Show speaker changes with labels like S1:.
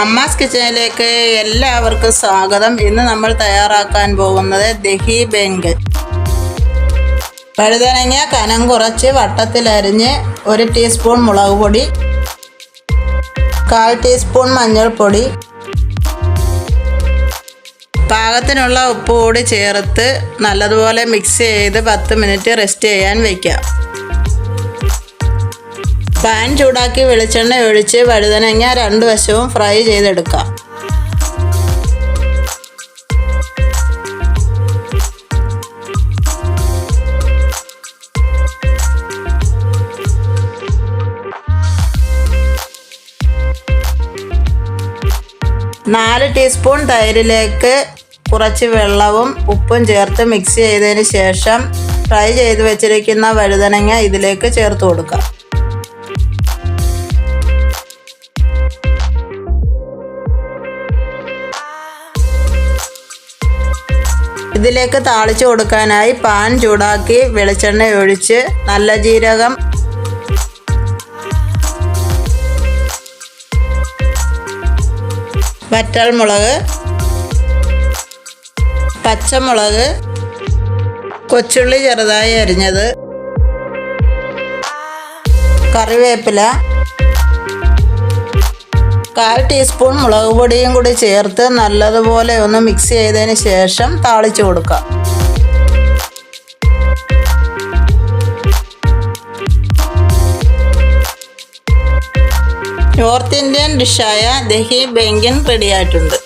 S1: അമ്മാസ് കിച്ചണിലേക്ക് എല്ലാവർക്കും സ്വാഗതം. ഇന്ന് നമ്മൾ തയ്യാറാക്കാൻ പോകുന്നത് ദഹി ബെങ്ക്. വഴുതനങ്ങ കനം കുറച്ച് വട്ടത്തിലരിഞ്ഞ് ഒരു ടീസ്പൂൺ മുളക് പൊടി കാൽ ടീസ്പൂൺ മഞ്ഞൾപ്പൊടി പാകത്തിനുള്ള ഉപ്പ് കൂടി ചേർത്ത് നല്ലതുപോലെ മിക്സ് ചെയ്ത് പത്ത് മിനിറ്റ് റെസ്റ്റ് ചെയ്യാൻ വയ്ക്കാം പാൻ ചൂടാക്കി വെളിച്ചെണ്ണ ഒഴിച്ച് വഴുതനങ്ങ രണ്ട് വശവും ഫ്രൈ ചെയ്തെടുക്കാം. നാല് ടീസ്പൂൺ തൈരിലേക്ക് കുറച്ച് വെള്ളവും ഉപ്പും ചേർത്ത് മിക്സ് ചെയ്തതിന് ശേഷം ഫ്രൈ ചെയ്ത് വെച്ചിരിക്കുന്ന വഴുതനങ്ങ ഇതിലേക്ക് ചേർത്ത് കൊടുക്കാം. ഇതിലേക്ക് താളിച്ചു കൊടുക്കാനായി പാൻ ചൂടാക്കി വെളിച്ചെണ്ണ ഒഴിച്ച് നല്ല ജീരകം. വറ്റൽമുളക്. പച്ചമുളക്. കൊച്ചുള്ളി ചെറുതായി അരിഞ്ഞത്. കറിവേപ്പില. കാൽ ടീസ്പൂൺ മുളക് പൊടിയും കൂടി ചേർത്ത് നല്ലതുപോലെ ഒന്ന് മിക്സ് ചെയ്തതിന് ശേഷം താളിച്ചു കൊടുക്കാം. നോർത്ത് ഇന്ത്യൻ ഡിഷായ ദഹി ബെങ്കിൻ റെഡിയായിട്ടുണ്ട്.